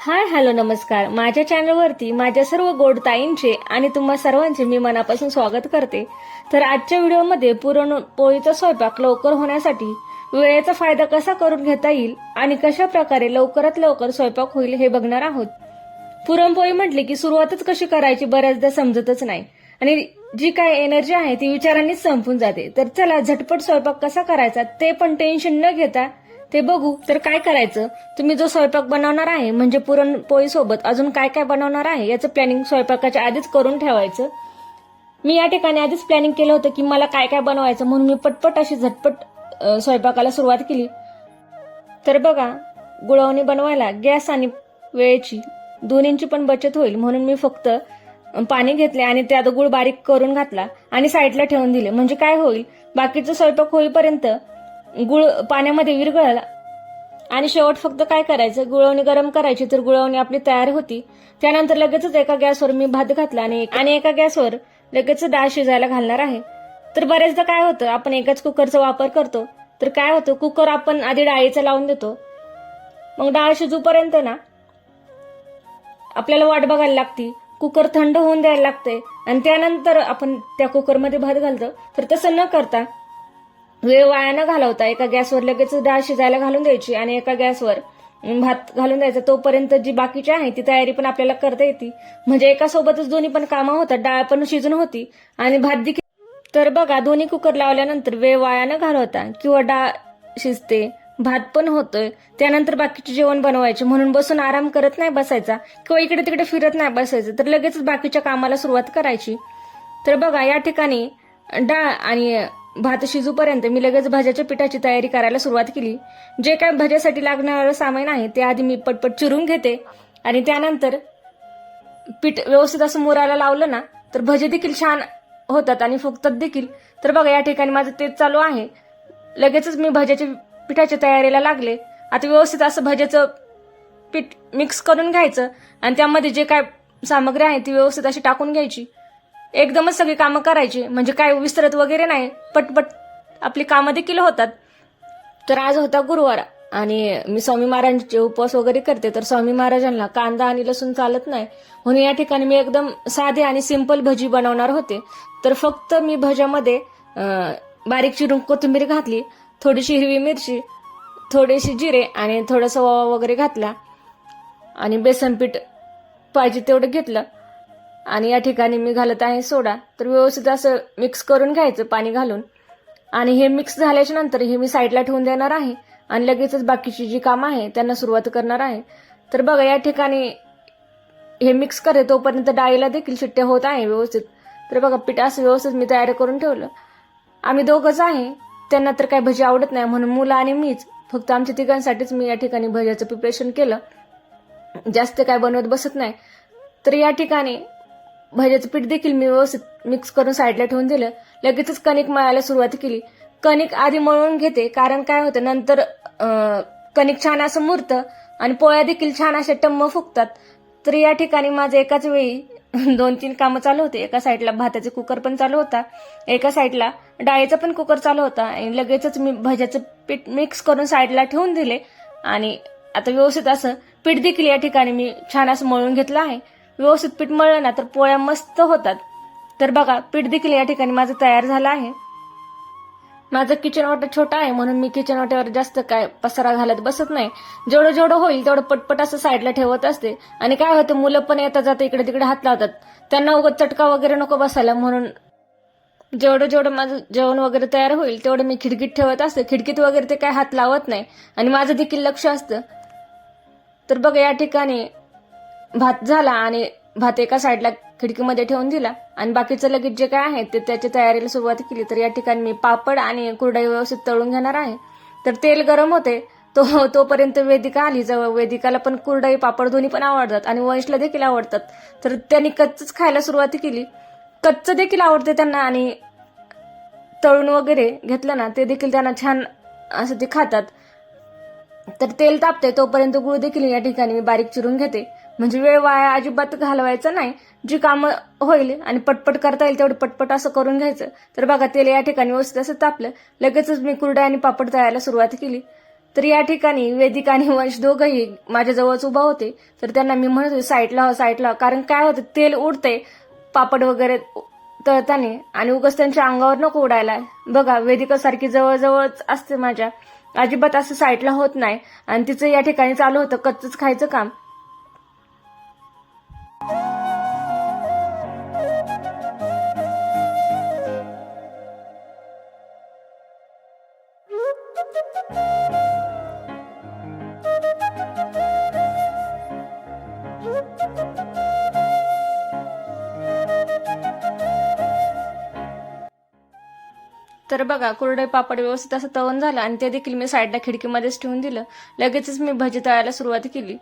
Hi hello नमस्कार. माझ्या चॅनलवरती माझ्या सर्व गोड ताईंचे आणि तुम्हा सर्वांचे मी मनापासून स्वागत करते. तर आजच्या व्हिडिओमध्ये पुरणपोळीचा स्वयंपाक लवकर होण्यासाठी वेळेचा फायदा कसा करून घेता येईल आणि कशा प्रकारे लवकरात लवकर स्वयंपाक होईल हे बघणार आहोत. पुरणपोळी म्हटली की सुरुवातच कशी करायची बऱ्याचदा समजतच नाही. आणि जी काय एनर्जी आहे ती विचारांनीच संपून जाते. तर चला झटपट स्वयंपाक कसा करायचा ते पण टेन्शन न घेता ते बघू. तर काय करायचं? तुम्ही जो स्वयंपाक बनवणार आहे म्हणजे पुरणपोळी सोबत अजून काय काय बनवणार आहे याचं प्लॅनिंग स्वयंपाकाच्या आधीच करून ठेवायचं. मी या ठिकाणी आधीच प्लॅनिंग केलं होतं की मला काय काय बनवायचं म्हणून मी पटपट अशी झटपट स्वयंपाकाला सुरुवात केली. तर बघा गुळवणी बनवायला गॅस आणि वेळेची दोन्हींची पण बचत होईल म्हणून मी फक्त पाणी घेतले आणि त्यात गुळ बारीक करून घातला आणि साईडला ठेवून दिले. म्हणजे काय होईल? बाकीचं स्वयंपाक होईपर्यंत गुळ पाण्यामध्ये विरघळला. आणि शेवट फक्त काय करायचं? गुळवणी गरम करायची. तर गुळवणी आपली तयार होती. त्यानंतर लगेचच एका गॅसवर मी भात घातला आणि आणि एका गॅसवर लगेच डाळ शिजायला घालणार आहे. तर बरेचदा काय होतं? आपण एकाच कुकरचा वापर करतो. तर काय होतं? कुकर आपण आधी डाळीचा लावून देतो. मग डाळ शिजूपर्यंत ना आपल्याला वाट बघायला लागती. कुकर थंड होऊन द्यायला लागते आणि त्यानंतर आपण त्या कुकरमध्ये भात घालतो. तर तसं न करता वेळ वाया न घालवता. एका गॅसवर लगेच डाळ शिजायला घालून द्यायची आणि एका गॅसवर भात घालून द्यायचा. तोपर्यंत जी बाकीची आहे ती तयारी पण आपल्याला करता येते. म्हणजे एका सोबतच दोन्ही पण कामं होतात. डाळ पण शिजून होती आणि भात देखील. तर बघा दोन्ही कुकर लावल्यानंतर वेळ वाया न घालवता किंवा डाळ शिजते भात पण होतोय त्यानंतर बाकीचे जेवण बनवायचे. म्हणून बसून आराम करत नाही बसायचा किंवा इकडे तिकडे फिरत नाही बसायचं. तर लगेचच बाकीच्या कामाला सुरुवात करायची. तर बघा या ठिकाणी डाळ आणि भात शिजूपर्यंत मी लगेच भाज्याच्या पिठाची तयारी करायला सुरुवात केली. जे काय भाज्यासाठी लागणारं सामान आहे ते आधी मी पटपट चिरून घेते आणि त्यानंतर पीठ व्यवस्थित असं मुरायला लावलं ना तर भजे देखील छान होतात आणि फुगतात देखील. तर बघा या ठिकाणी माझं तेच चालू आहे. लगेचच मी भज्याच्या पिठाच्या तयारीला लागले. आता व्यवस्थित असं भज्याचं पीठ मिक्स करून घ्यायचं आणि त्यामध्ये जे काय सामग्री आहे ती व्यवस्थित अशी टाकून घ्यायची. एकदमच सगळी कामं करायची. म्हणजे काय विसरत वगैरे नाही. पटपट आपली कामं देखील होतात. तर आज होता गुरुवार. आणि मी स्वामी महाराजांचे उपवास वगैरे करते. तर स्वामी महाराजांना कांदा आणि लसूण चालत नाही. म्हणून या ठिकाणी मी एकदम साधे आणि सिंपल भजी बनवणार होते. तर फक्त मी भज्यामध्ये बारीक चिरून कोथिंबीर घातली. थोडीशी हिरवी मिरची थोडेसे जिरे आणि थोडासा ओवा वगैरे घातला. आणि बेसन पीठ पाहिजे तेवढं घेतलं. आणि या ठिकाणी मी घालत आहे सोडा. तर व्यवस्थित असं मिक्स करून घ्यायचं पाणी घालून. आणि हे मिक्स झाल्याच्यानंतर हे मी साईडला ठेवून देणार आहे. आणि लगेचच बाकीची जी कामं आहे त्यांना सुरुवात करणार आहे. तर बघा या ठिकाणी हे मिक्स करे तोपर्यंत डाळीला देखील शिट्ट्या होत आहे व्यवस्थित. तर बघा पीठ असं व्यवस्थित मी तयार करून ठेवलं. आम्ही दोघंच आहे. त्यांना तर काही भजी आवडत नाही म्हणून मुलं आणि मीच. फक्त आमच्या तिघांसाठीच मी या ठिकाणी भज्याचं प्रिपरेशन केलं. जास्त काय बनवत बसत नाही. तर या ठिकाणी भज्याचं पीठ देखील मी व्यवस्थित मिक्स करून साईडला ठेवून दिलं. लगेचच कणिक मळायला सुरुवात केली. कणिक आधी मळून घेते कारण काय होतं नंतर कणिक छान असं मुरतं आणि पोळ्या देखील छान अशा टम्म फुगतात. तर या ठिकाणी माझं एकाच वेळी दोन तीन कामं चालू होते. एका साईडला भाताचे कुकर पण चालू होता. एका साईडला डाळीचा पण कुकर चालू होता. आणि लगेचच मी भज्याचं पीठ मिक्स करून साईडला ठेवून दिले. आणि आता व्यवस्थित असं पीठ देखील या ठिकाणी मी छान असं मळून घेतलं आहे. व्यवस्थित पीठ मळलं ना तर पोळ्या मस्त होतात. तर बघा पीठ देखील या ठिकाणी माझं तयार झालं आहे. माझं किचन वाटा छोटा आहे म्हणून मी किचन वाट्यावर जास्त काय पसारा घालत बसत नाही. जेवढं जेवढं होईल तेवढं पटपट असं साईडला ठेवत असते. आणि काय होतं मुलं पण येता जाता इकडे तिकडे हात लावतात. त्यांना उगत चटका वगैरे नको बसायला म्हणून जेवढं जेवढं माझं जेवण वगैरे तयार होईल तेवढं मी खिडकीत ठेवत असते. खिडकीत वगैरे ते काय हात लावत नाही. आणि माझं देखील लक्ष असतं. तर बघा या ठिकाणी भात झाला आणि भात एका साईडला खिडकीमध्ये ठेवून दिला. आणि बाकीचं लगेच जे काय आहे ते त्याच्या तयारीला सुरुवात केली. तर या ठिकाणी मी पापड आणि कुरडई व्यवस्थित तळून घेणार आहे. तर तेल गरम होते. तो तोपर्यंत वेदिका आली. जवळ वेदिकाला पण कुरडई पापड दोन्ही पण आवडतात. आणि वंशला देखील आवडतात. तर त्यांनी कच्चच खायला सुरुवात केली. कच्चं देखील आवडते त्यांना. आणि तळून वगैरे घेतलं ना ते देखील त्यांना छान असं ते खातात. तर तेल तापते तोपर्यंत गुळ देखील या ठिकाणी मी बारीक चिरून घेते. म्हणजे वेळ वाया अजिबात घालवायचा नाही. जी कामं होईल आणि पटपट करता येईल तेवढं पटपट असं करून घ्यायचं. तर बघा तेल या ठिकाणी व्यवस्थित असं तापलं. लगेचच मी कुरडा आणि पापड तळायला सुरुवात केली. तर या ठिकाणी वेदिका आणि वंश दोघंही माझ्याजवळच उभा होते. तर त्यांना मी म्हणत होते साईडला हो साईडला हो. कारण काय होतं तेल उडते पापड वगैरे तळताना. आणि उगाच त्यांच्या अंगावर नको उडायला. बघा वेदिका सारखी जवळजवळच असते माझ्या. अजिबात असं साईडला होत नाही. आणि तिचं या ठिकाणी चालू होतं कच्चच खायचं काम. तर बघा कुरडई पापड व्यवस्थित असं तळून झालं आणि ते देखील मी साईडला खिडकीमध्येच ठेवून दिलं. लगेचच मी भजी तळायला सुरुवात केली.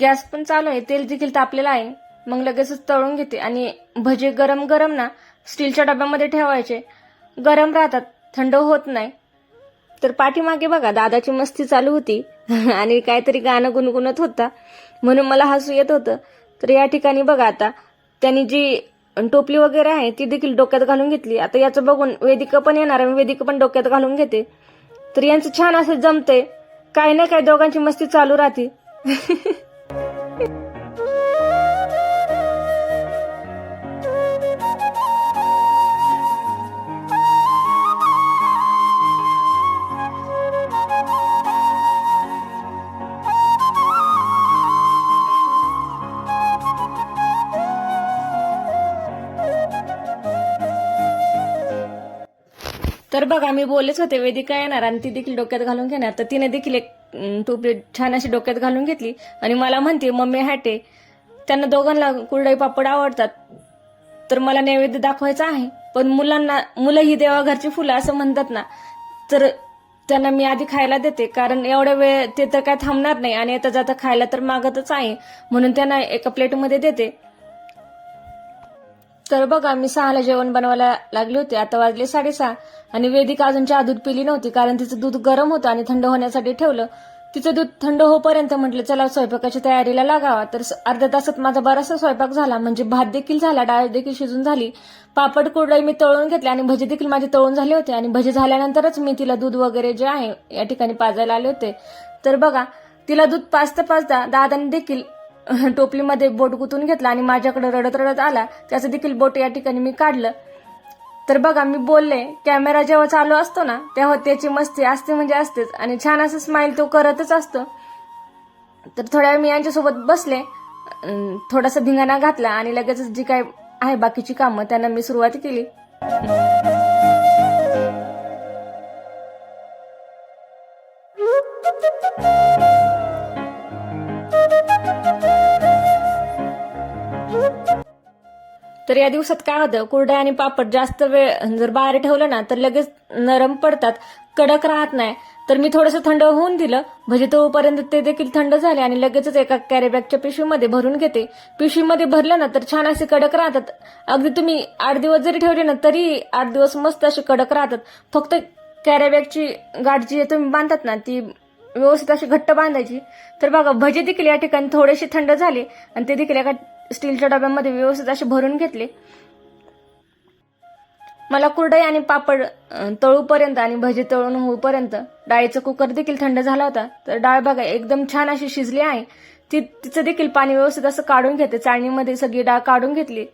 गॅस पण चालू आहे तेल देखील तापलेलं आहे. मग लगेचच तळून घेते आणि भजे गरम गरम ना स्टीलच्या डब्यामध्ये ठेवायचे. गरम राहतात थंड होत नाही. तर पाठीमागे बघा दादाची मस्ती चालू होती. आणि काहीतरी गाणं गुणगुणत होता. म्हणून मला हसू येत होतं. तर या ठिकाणी बघा आता त्यांनी जी आणि टोपली वगैरे आहे ती देखील डोक्यात घालून घेतली. आता याचं बघून वेदिका पण येणार आहे वेदिका पण डोक्यात घालून घेते. तर यांचं छान असं जमते काही ना काही दोघांची मस्ती चालू राहते. तर बघा मी बोललेच होते वेदिका येणार आणि ती देखील डोक्यात घालून घेणार. तर तिने देखील एक अं, टोपली छान अशी डोक्यात घालून घेतली. आणि मला म्हणते मम्मी हॅटे त्यांना दोघांना कुरडई पापड आवडतात. तर मला नैवेद्य दाखवायचा आहे. पण मुलांना मुलं ही देवाघरची फुलं असं म्हणतात ना तर त्यांना मी आधी खायला देते. कारण एवढ्या वेळ ते तर काय थांबणार नाही. आणि येता जाता खायला तर मागतच आहे. म्हणून त्यांना एका प्लेटमध्ये देते. तर बघा मी सहाला जेवण बनवायला लागले होते. आता वाजले साडेसहा आणि वेदिका अजून चहा दूध पिली नव्हती कारण तिचं दूध गरम होतं आणि थंड होण्यासाठी ठेवलं. तिचं दूध थंड होईपर्यंत म्हटलं चला स्वयंपाकाच्या तयारीला लागावा. तर अर्ध्या तासात माझा बराचसा स्वयंपाक झाला. म्हणजे भात देखील झाला डाळ देखील शिजून झाली. पापड कुरडई मी तळून घेतले आणि भजी देखील माझे तळून झाले होते. आणि भजी झाल्यानंतरच मी तिला दूध वगैरे जे आहे या ठिकाणी पाजायला आले होते. तर बघा तिला दूध पाजता पाजता दादाने देखील टोपलीमध्ये बोट गुतून घेतला आणि माझ्याकडे रडत रडत आला. त्याचं देखील बोट या ठिकाणी मी काढलं. तर बघा मी बोलले कॅमेरा जेव्हा चालू असतो ना तेव्हा त्याची मस्ती असते म्हणजे असतेच. आणि छान असं स्माईल तो करतच असतो. तर थोड्या वेळ मी यांच्यासोबत बसले थोडासा धिंगाणा घातला आणि लगेचच जी काय आहे बाकीची कामं त्यांना मी सुरुवात केली. तर या दिवसात काय होतं? कुरड्या आणि पापड जास्त वेळ जर बाहेर ठेवलं ना तर लगेच नरम पडतात कडक राहत नाही. तर मी थोडंसं थंड होऊन दिलं. म्हणजे तोपर्यंत ते देखील थंड झाले आणि लगेचच एका कॅरीबॅगच्या पिशवीमध्ये भरून घेते. पिशवीमध्ये भरलं ना तर छान असे कडक राहतात. अगदी तुम्ही आठ दिवस जरी ठेवले ना तरी आठ दिवस मस्त असे कडक राहतात. फक्त कॅरीबॅगची गाठ जी तुम्ही बांधतात ना ती व्यवस्थित अशी घट्ट बांधायची. तर बघा भजी देखील या ठिकाणी थोडेसे थंड झाले आणि ते देखील एका स्टीलच्या डब्यामध्ये व्यवस्थित असे भरून घेतले. मला कुरडई आणि पापड तळूपर्यंत आणि भजी तळून होऊपर्यंत डाळीचा कुकर देखील थंड झाला होता. तर डाळ बघा एकदम छान अशी शिजली आहे. ती तिचं देखील पाणी व्यवस्थित असं काढून घेते. चाळणीमध्ये सगळी डाळ काढून घेतली.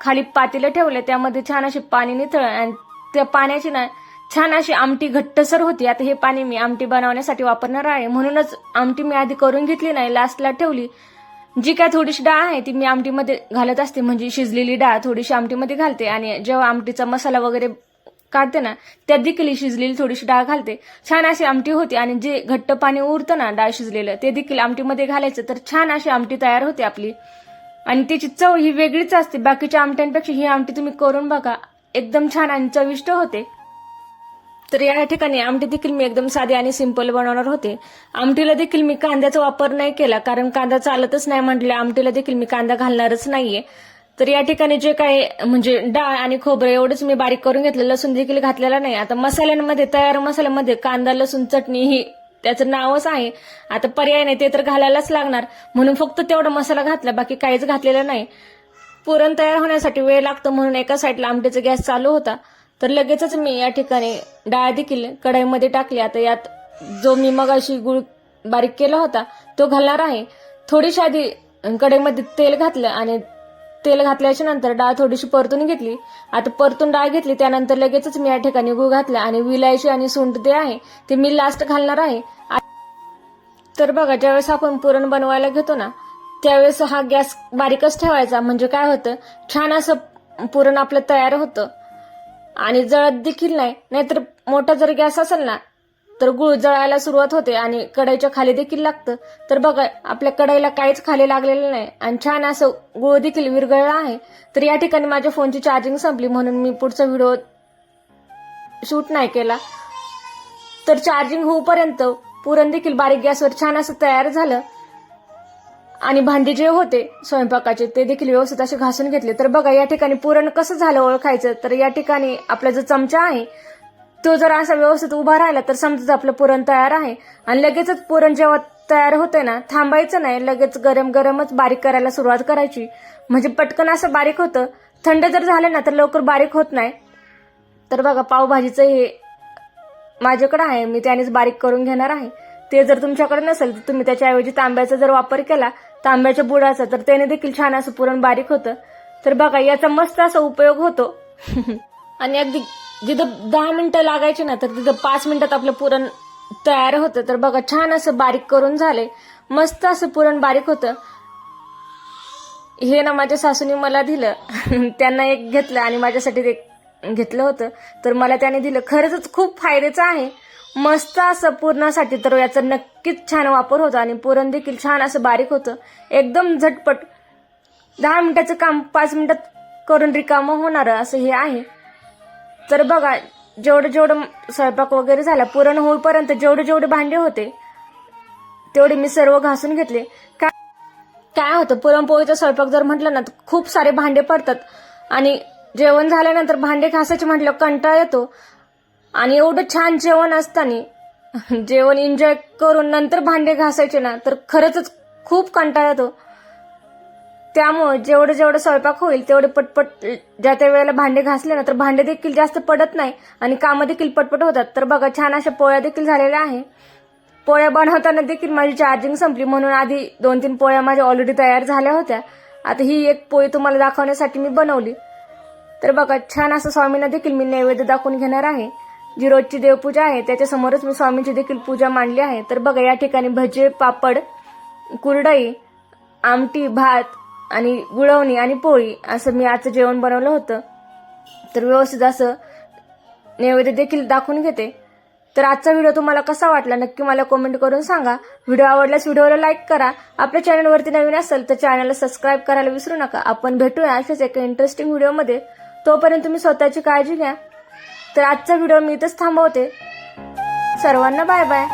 खाली पातेलं ठेवले. त्यामध्ये छान अशी पाणी निथळ आणि त्या पाण्याची ना छान अशी आमटी घट्टसर होती. आता हे पाणी मी आमटी बनवण्यासाठी वापरणार आहे. म्हणूनच आमटी मी आधी करून घेतली नाही. लास्टला ठेवली. जी काय थोडीशी डाळ आहे ती मी आमटीमध्ये घालत असते. म्हणजे शिजलेली डाळ थोडीशी आमटीमध्ये घालते. आणि जेव्हा आमटीचा मसाला वगैरे काढते ना त्यात देखील शिजलेली थोडीशी डाळ घालते. छान अशी आमटी होती. आणि जे घट्ट पाणी उरतं ना डाळ शिजलेलं ते देखील आमटीमध्ये घालायचं. तर छान अशी आमटी तयार होते आपली. आणि त्याची चव ही वेगळीच असते. बाकीच्या आमट्यांपेक्षा ही आमटी तुम्ही करून बघा. एकदम छान आणि चविष्ट होते. तर या ठिकाणी आमटी देखील मी एकदम साधी आणि सिंपल बनवणार होते. आमटीला देखील मी कांद्याचा वापर नाही केला कारण कांदा चालतच नाही म्हटलं. आमटीला देखील मी कांदा घालणारच नाहीये. तर या ठिकाणी जे काही म्हणजे डाळ आणि खोबरं एवढंच मी बारीक करून घेतलं. लसूण देखील घातलेला नाही. आता मसाल्यांमध्ये तयार मसाल्यामध्ये कांदा लसूण चटणी ही त्याचं नावच आहे. आता पर्याय नाही ते तर घालायलाच लागणार. म्हणून फक्त तेवढा मसाला घातला बाकी काहीच घातलेलं नाही. पुरण तयार होण्यासाठी वेळ लागतो म्हणून एका साईडला आमटीचा गॅस चालू होता. तर लगेचच मी या ठिकाणी डाळ देखील कढईमध्ये टाकली. आता यात जो मी मग अशी गुळ बारीक केला होता तो घालणार आहे. थोडीशी आधी कढईमध्ये तेल घातलं आणि तेल घातल्याच्या नंतर डाळ थोडीशी परतून घेतली. आता परतून डाळ घेतली त्यानंतर लगेचच मी या ठिकाणी गुळ घातला आणि विलायची आणि सुंठ जे आहे ते मी लास्ट घालणार आहे. तर बघा ज्यावेळेस आपण पुरण बनवायला घेतो ना त्यावेळेस हा गॅस बारीकच ठेवायचा. म्हणजे काय होतं छान असं पुरण आपलं तयार होतं. आणि जळत देखील नाही. नाहीतर मोठा जर गॅस असेल ना तर गुळ जळायला सुरुवात होते आणि कढईच्या खाली देखील लागतं. तर बघा आपल्या कढईला काहीच खाली लागलेलं नाही आणि छान असं गुळ देखील विरघळला आहे. तर या ठिकाणी माझ्या फोनची चार्जिंग संपली म्हणून मी पुढचा व्हिडिओ शूट नाही केला. तर चार्जिंग होऊपर्यंत पुरण देखील बारीक गॅसवर छान असं तयार झालं. आणि भांडी जे होते स्वयंपाकाचे ते देखील व्यवस्थित असे घासून घेतले. तर बघा या ठिकाणी पुरण कसं झालं ओळखायचं? तर या ठिकाणी आपला जो चमचा आहे तो जर असा व्यवस्थित उभा राहिला तर समजा आपलं पुरण तयार आहे आणि लगेचच पुरण जेव्हा तयार होते ना थांबायचं नाही लगेच गरम गरमच बारीक करायला सुरुवात करायची. म्हणजे पटकन असं बारीक होतं. थंड जर झालं ना तर लवकर बारीक होत नाही. तर बघा पावभाजीचं हे माझ्याकडं आहे मी त्यानेच बारीक करून घेणार आहे. ते जर तुमच्याकडे नसेल तर तुम्ही त्याच्याऐवजी तांब्याचा जर वापर केला तांब्याच्या बुडाचा तर त्याने देखील छान असं पुरण बारीक होतं. तर बघा याचा मस्त असा उपयोग होतो. आणि अगदी जिथं दहा मिनिटं लागायची ना तर तिथं पाच मिनिटात आपलं पुरण तयार होतं. तर बघा छान असं बारीक करून झाले. मस्त असं पुरण बारीक होतं. हे ना माझ्या सासूने मला दिलं. त्यांना एक घेतलं आणि माझ्यासाठी ते घेतलं होतं. तर मला त्याने दिलं. खरंच खूप फायद्याचं आहे. मस्त असं पुरणासाठी तर याचा नक्कीच छान वापर होतो आणि पुरण देखील छान असं बारीक होतं. एकदम झटपट. दहा मिनिटाचं काम पाच मिनिटात करून रिकामं होणारं असं हे आहे. तर बघा जेवढं जेवढं स्वयंपाक वगैरे झाला पुरण होईपर्यंत जेवढे जेवढे भांडे होते तेवढे मी सर्व घासून घेतले. काय काय होतं पुरणपोळीचा स्वयंपाक जर म्हटलं ना तर खूप सारे भांडे पडतात. आणि जेवण झाल्यानंतर भांडे घासायचे म्हटलं कंटाळा येतो. आणि एवढं छान जेवण असताना जेवण एन्जॉय करून नंतर भांडे घासायचे ना तर खरंच खूप कंटाळा येतो. त्यामुळे जेवढं जेवढं स्वयंपाक होईल तेवढे पटपट ज्या त्या वेळेला भांडे घासले ना तर भांडे देखील जास्त पडत नाही आणि कामं देखील पटपट होतात. तर बघा छान अशा पोळ्या देखील झालेल्या आहे. पोळ्या बनवताना देखील माझी चार्जिंग संपली. म्हणून आधी दोन तीन पोळ्या माझ्या ऑलरेडी तयार झाल्या होत्या. आता ही एक पोळी तुम्हाला दाखवण्यासाठी मी बनवली. तर बघा छान असं स्वामींना देखील मी नैवेद्य दाखवून घेणार आहे. जी रोजची देवपूजा आहे त्याच्यासमोरच मी स्वामींची देखील पूजा मांडली आहे. तर बघा या ठिकाणी भजे पापड कुरडई आमटी भात आणि गुळवणी आणि पोळी असं मी आजचं जेवण बनवलं होतं. तर व्यवस्थित असं नैवेद्य देखील दाखवून घेते. तर आजचा व्हिडिओ तुम्हाला कसा वाटला नक्की मला कमेंट करून सांगा. व्हिडिओ आवडल्यास व्हिडिओला लाईक करा. आपल्या चॅनलवरती नवीन असेल तर चॅनलला सबस्क्राईब करायला विसरू नका. आपण भेटूया अशाच एका इंटरेस्टिंग व्हिडिओमध्ये तोपर्यंत तुम्ही स्वतःची काळजी घ्या. तर आजचा व्हिडिओ मी इथंच थांबवते. सर्वांना बाय बाय.